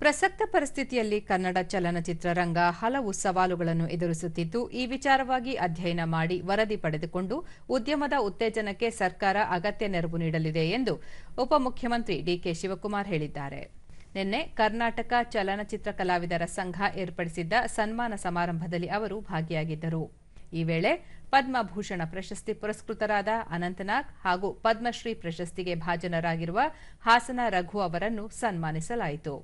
ಪ್ರಸಕ್ತ ಪರಿಸ್ಥಿತಿಯಲ್ಲಿ ಕನ್ನಡ ಚಲನಚಿತ್ರರಂಗ ಹಲವು ಸವಾಲುಗಳನ್ನು ಎದುರಿಸುತ್ತಿದ್ದು, ಈ ವಿಚಾರವಾಗಿ ಅಧ್ಯಯನ ಮಾಡಿ ವರದಿ ಪಡೆದುಕೊಂಡು ಉದ್ಯಮದ ಉತ್ತೇಜನಕ್ಕೆ ಸರ್ಕಾರ ಅಗತ್ಯ ನೆರವು ನೀಡಲಿದೆ ಎಂದು ಉಪಮುಖ್ಯಮಂತ್ರಿ ಡಿಕೆ ಶಿವಕುಮಾರ್ ಹೇಳಿದ್ದಾರೆ. ನಿನ್ನೆ ಕರ್ನಾಟಕ ಚಲನಚಿತ್ರ ಕಲಾವಿದರ ಸಂಘ ಏರ್ಪಡಿಸಿದ್ದ ಸನ್ಮಾನ ಸಮಾರಂಭದಲ್ಲಿ ಅವರು ಭಾಗಿಯಾಗಿದ್ದರು. ಈ ವೇಳೆ ಪದ್ಮಭೂಷಣ ಪ್ರಶಸ್ತಿ ಪುರಸ್ಕೃತರಾದ ಅನಂತನಾಗ್ ಹಾಗೂ ಪದ್ಮಶ್ರೀ ಪ್ರಶಸ್ತಿಗೆ ಭಾಜನರಾಗಿರುವ ಹಾಸನ ರಘು ಅವರನ್ನು ಸನ್ಮಾನಿಸಲಾಯಿತು.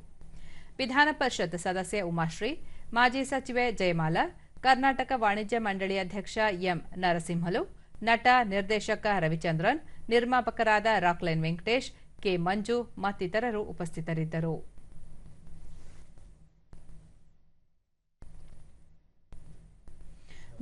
ವಿಧಾನ ಪರಿಷತ್ ಸದಸ್ಯೆ ಉಮಾಶ್ರೀ, ಮಾಜಿ ಸಚಿವೆ ಜಯಮಾಲ, ಕರ್ನಾಟಕ ವಾಣಿಜ್ಯ ಮಂಡಳಿ ಅಧ್ಯಕ್ಷ ಎಂ ನರಸಿಂಹಲು, ನಟ ನಿರ್ದೇಶಕ ರವಿಚಂದ್ರನ್, ನಿರ್ಮಾಪಕರಾದ ರಾಕ್ಲೈನ್ ವೆಂಕಟೇಶ್, ಕೆ ಮಂಜು ಮತ್ತಿತರರು ಉಪಸ್ಥಿತರಿದ್ದರು.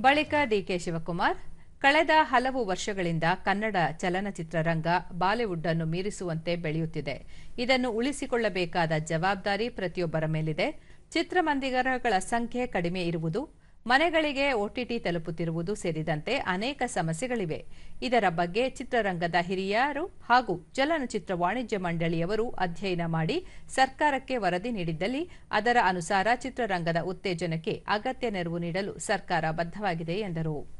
ಬಳಿಕ ಡಿಕೆ ಶಿವಕುಮಾರ್ ಕಳೆದ ಹಲವು ವರ್ಷಗಳಿಂದ ಕನ್ನಡ ಚಲನಚಿತ್ರರಂಗ ಬಾಲಿವುಡ್ ಅನ್ನು ಮೀರಿಸುವಂತೆ ಬೆಳೆಯುತ್ತಿದೆ. ಇದನ್ನು ಉಳಿಸಿಕೊಳ್ಳಬೇಕಾದ ಜವಾಬ್ದಾರಿ ಪ್ರತಿಯೊಬ್ಬರ ಮೇಲಿದೆ. ಚಿತ್ರಮಂದಿರಗಳ ಸಂಖ್ಯೆ ಕಡಿಮೆ ಇರುವುದು, ಮನೆಗಳಿಗೆ ಒಟಿಟಿ ತಲುಪುತ್ತಿರುವುದು ಸೇರಿದಂತೆ ಅನೇಕ ಸಮಸ್ಯೆಗಳಿವೆ. ಇದರ ಬಗ್ಗೆ ಚಿತ್ರರಂಗದ ಹಿರಿಯರು ಹಾಗೂ ಚಲನಚಿತ್ರ ವಾಣಿಜ್ಯ ಮಂಡಳಿಯವರು ಅಧ್ಯಯನ ಮಾಡಿ ಸರ್ಕಾರಕ್ಕೆ ವರದಿ ನೀಡಿದ್ದಲ್ಲಿ ಅದರ ಅನುಸಾರ ಚಿತ್ರರಂಗದ ಉತ್ತೇಜನಕ್ಕೆ ಅಗತ್ಯ ನೆರವು ನೀಡಲು ಸರ್ಕಾರ ಬದ್ಧವಾಗಿದೆ ಎಂದರು.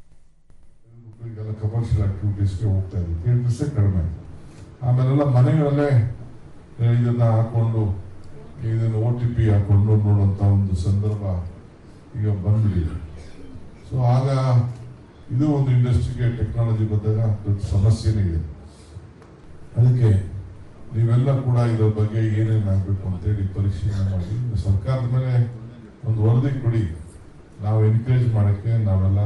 ಕಮರ್ಷಿಯಲ್ ಆಕ್ಟಿವಿಟೀಸ್ಗೆ ಹೋಗ್ತಾ ಇದ್ದೀವಿ ಇಂಟ್ರೆಸ್ಟೇ ಕಡಿಮೆ ಆಮೇಲೆಲ್ಲ ಮನೆಗಳಲ್ಲೇ ಇದನ್ನ ಹಾಕೊಂಡು, ಇದನ್ನು ಓ ಟಿ ಪಿ ಹಾಕೊಂಡು ನೋಡೋಂಥ ಒಂದು ಸಂದರ್ಭ ಈಗ ಬಂದ್ಬಿಟ್ಟಿದೆ. ಸೊ ಆಗ ಇದು ಒಂದು ಇಂಡಸ್ಟ್ರಿಗೆ ಟೆಕ್ನಾಲಜಿ ಬಂದಾಗ ದೊಡ್ಡ ಸಮಸ್ಯೆನೇ ಇದೆ. ಅದಕ್ಕೆ ನೀವೆಲ್ಲ ಕೂಡ ಇದರ ಬಗ್ಗೆ ಏನೇನು ಅಂತ ಅಂತೇಳಿ ಪರಿಶೀಲನೆ ಮಾಡಿ. ಸರ್ಕಾರದ ಮೇಲೆ ಒಂದು ವರದಿ ಕೊಡಿ. ನಾವು ಎನ್ಕರೇಜ್ ಮಾಡೋಕ್ಕೆ ನಾವೆಲ್ಲ